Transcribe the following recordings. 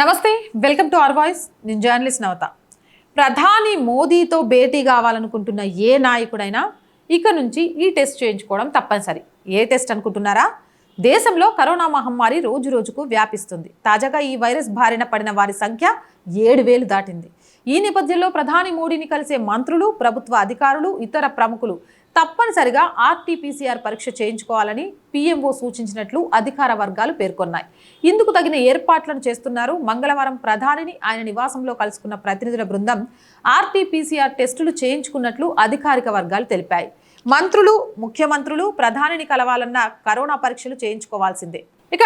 నమస్తే welcome to our voice. నేను journalist Navata. ప్రధాని మోదీతో భేటీ కావాలనుకుంటున్న ఏ నాయకుడైనా ఇక నుంచి ఈ టెస్ట్ చేయించుకోవడం తప్పనిసరి. ఏ టెస్ట్ అనుకుంటున్నారా? దేశంలో కరోనా మహమ్మారి రోజు రోజుకు వ్యాపిస్తుంది. తాజాగా ఈ వైరస్ బారిన పడిన వారి సంఖ్య ఏడు వేలు దాటింది. ఈ నేపథ్యంలో ప్రధాని మోడీని కలిసే మంత్రులు ప్రభుత్వ అధికారులు ఇతర ప్రముఖులు తప్పనిసరిగా ఆర్టీపీసీఆర్ పరీక్ష చేయించుకోవాలని పీఎంఓ సూచించినట్లు అధికార వర్గాలు పేర్కొన్నాయి. ఇందుకు తగిన ఏర్పాట్లను చేస్తున్నారు మంగళవారం ప్రధానిని ఆయన నివాసంలో కలుసుకున్న ప్రతినిధుల బృందం. ఆర్టీపీసీఆర్ టెస్టులు చేయించుకున్నట్లు అధికారిక వర్గాలు తెలిపాయి. మంత్రులు ముఖ్యమంత్రులు ప్రధానిని కలవాలన్న కరోనా పరీక్షలు చేయించుకోవాల్సిందే. ఇక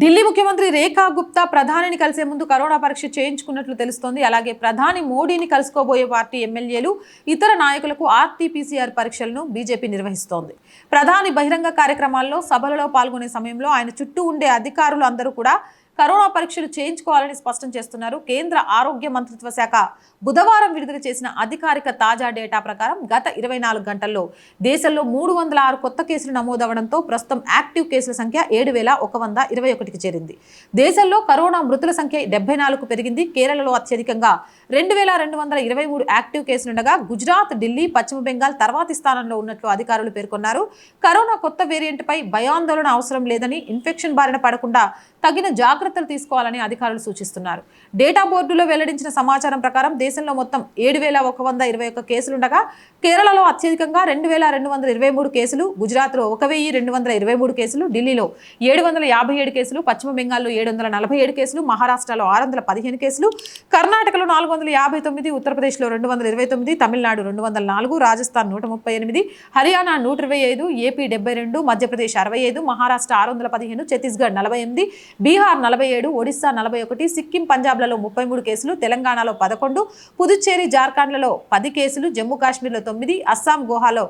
ఢిల్లీ ముఖ్యమంత్రి రేఖా గుప్తా ప్రధానిని కలిసే ముందు కరోనా పరీక్ష చేయించుకున్నట్లు తెలుస్తోంది. అలాగే ప్రధాని మోడీని కలుసుకోబోయే పార్టీ ఎమ్మెల్యేలు ఇతర నాయకులకు ఆర్టీపీసీఆర్ పరీక్షలను బీజేపీ నిర్వహిస్తోంది. ప్రధాని బహిరంగ కార్యక్రమాల్లో సభలలో పాల్గొనే సమయంలో ఆయన చుట్టూ ఉండే అధికారులు అందరూ కూడా కరోనా పరీక్షలు చేయించుకోవాలని స్పష్టం చేస్తున్నారు. కేంద్ర ఆరోగ్య మంత్రిత్వ శాఖ బుధవారం విడుదల చేసిన అధికారిక తాజా డేటా ప్రకారం గత ఇరవై నాలుగు గంటల్లో దేశంలో మూడు వందల ఆరు కొత్త కేసులు నమోదవడంతో ప్రస్తుతం యాక్టివ్ కేసుల సంఖ్య ఏడు వేల ఒక వంద ఇరవై ఒకటికి చేరింది. దేశంలో కరోనా మృతుల సంఖ్య డెబ్బై నాలుగు పెరిగింది. కేరళలో అత్యధికంగా రెండు వేల రెండు వందల ఇరవై మూడు యాక్టివ్ కేసులుండగా గుజరాత్ ఢిల్లీ పశ్చిమ బెంగాల్ తర్వాతి స్థానంలో ఉన్నట్లు అధికారులు పేర్కొన్నారు. కరోనా కొత్త వేరియంట్పై భయాందోళన అవసరం లేదని ఇన్ఫెక్షన్ బారిన పడకుండా తగిన జాగ్రత్తలు తీసుకోవాలని అధికారులు సూచిస్తున్నారు. డేటా బోర్డులో వెల్లడించిన సమాచారం ప్రకారం దేశంలో మొత్తం ఏడు వేల ఒక వంద ఇరవై ఒక్క కేసులుండగా కేరళలో అత్యధికంగా రెండు వేల రెండు వందల ఇరవై మూడు కేసులు గుజరాత్లో ఒక వెయ్యి రెండు వందల ఇరవై మూడు కేసులు ఢిల్లీలో ఏడు వందల యాభై ఏడు కేసులు పశ్చిమ బెంగాల్లో ఏడు వందల నలభై ఏడు కేసులు మహారాష్ట్రలో ఆరు వందల పదిహేను కేసులు కర్ణాటకలో నాలుగు వందల యాభై తొమ్మిది ఉత్తరప్రదేశ్లో రెండు వందల ఇరవై తొమ్మిది తమిళనాడు రెండు వందల నాలుగు రాజస్థాన్ నూట ముప్పై ఎనిమిది హర్యానా నూట ఇరవై ఐదు ఏపీ డెబ్బై రెండు మధ్యప్రదేశ్ అరవై ఐదు మహారాష్ట్ర ఆరు వందల పదిహేను ఛత్తీస్గఢ్ నలభై ఎనిమిది బీహార్ నలభై ఏడు ఒడిశా నలభై ఒకటి సిక్కిం పంజాబ్లలో ముప్పై మూడు కేసులు తెలంగాణలో పదకొండు పుదుచ్చేరి జార్ఖండ్లలో పది కేసులు జమ్మూ కాశ్మీర్లో తొమ్మిది అస్సాం గోహాలో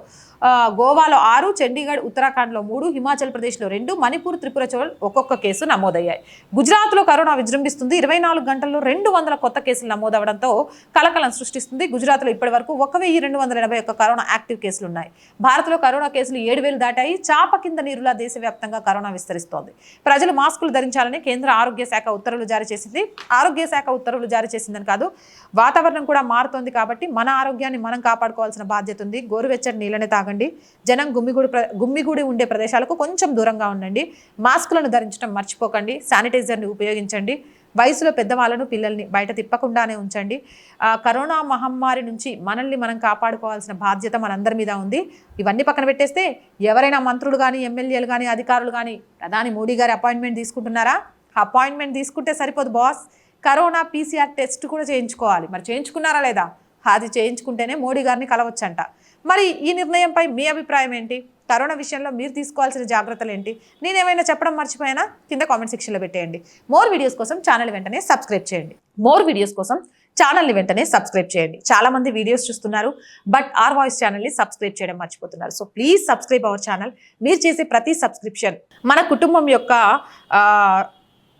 గోవాలో ఆరు చండీగఢ్ ఉత్తరాఖండ్లో మూడు హిమాచల్ ప్రదేశ్లో రెండు మణిపూర్ త్రిపుర చోల్ ఒక్కొక్క కేసు నమోదయ్యాయి. గుజరాత్లో కరోనా విజృంభిస్తుంది. ఇరవై నాలుగు గంటల్లో రెండు వందల కొత్త కేసులు నమోదవడంతో కలకలం సృష్టిస్తుంది. గుజరాత్లో ఇప్పటి వరకు ఒక వెయ్యి రెండు వందల ఎనభై ఒక్క కరోనా యాక్టివ్ కేసులు ఉన్నాయి భారత్లో కరోనా కేసులు ఏడు వేలు దాటాయి. చాప కింద నీరులా దేశవ్యాప్తంగా కరోనా విస్తరిస్తోంది. ప్రజలు మాస్కులు ధరించాలని కేంద్ర ఆరోగ్య శాఖ ఉత్తర్వులు జారీ చేసింది. ఆరోగ్య శాఖ ఉత్తర్వులు జారీ చేసిందని కాదు వాతావరణం కూడా మారుతోంది కాబట్టి మన ఆరోగ్యాన్ని మనం కాపాడుకోవాల్సిన బాధ్యత ఉంది. గోరువెచ్చని నీళ్ళని తాగండి. జనం గుమ్మిగూడి ప్ర- గుమ్మిగూడి ఉండే ప్రదేశాలకు కొంచెం దూరంగా ఉండండి. మాస్కులను ధరించడం మర్చిపోకండి. శానిటైజర్ని ఉపయోగించండి. వయసులో పెద్దవాళ్ళను పిల్లల్ని బయట తిప్పకుండానే ఉంచండి. ఆ, కరోనా మహమ్మారి నుంచి మనల్ని మనం కాపాడుకోవాల్సిన బాధ్యత మనందరి మీద ఉంది. ఇవన్నీ పక్కన పెట్టేస్తే ఎవరైనా మంత్రులు కానీ ఎమ్మెల్యేలు కానీ అధికారులు కానీ ప్రధాని మోడీ గారి అపాయింట్మెంట్ తీసుకుంటున్నారా? అపాయింట్మెంట్ తీసుకుంటే సరిపోదు బాస్. కరోనా పీసీఆర్ టెస్ట్ కూడా చేయించుకోవాలి. మరి చేయించుకున్నారా లేదా? అది చేయించుకుంటేనే మోడీ గారిని కలవచ్చంట. మరి ఈ నిర్ణయంపై మీ అభిప్రాయం ఏంటి? కరోనా విషయంలో మీరు తీసుకోవాల్సిన జాగ్రత్తలు ఏంటి? నేనేమైనా చెప్పడం మర్చిపోయినా? కింద కామెంట్ సెక్షన్లో పెట్టేయండి. మోర్ వీడియోస్ కోసం ఛానల్ వెంటనే సబ్స్క్రైబ్ చేయండి. మోర్ వీడియోస్ కోసం ఛానల్ని వెంటనే సబ్స్క్రైబ్ చేయండి. చాలామంది వీడియోస్ చూస్తున్నారు బట్ ఆర్ వాయిస్ ఛానల్ని సబ్స్క్రైబ్ చేయడం మర్చిపోతున్నారు. So please subscribe our channel. మీరు చేసే ప్రతి సబ్స్క్రిప్షన్ మన కుటుంబం యొక్క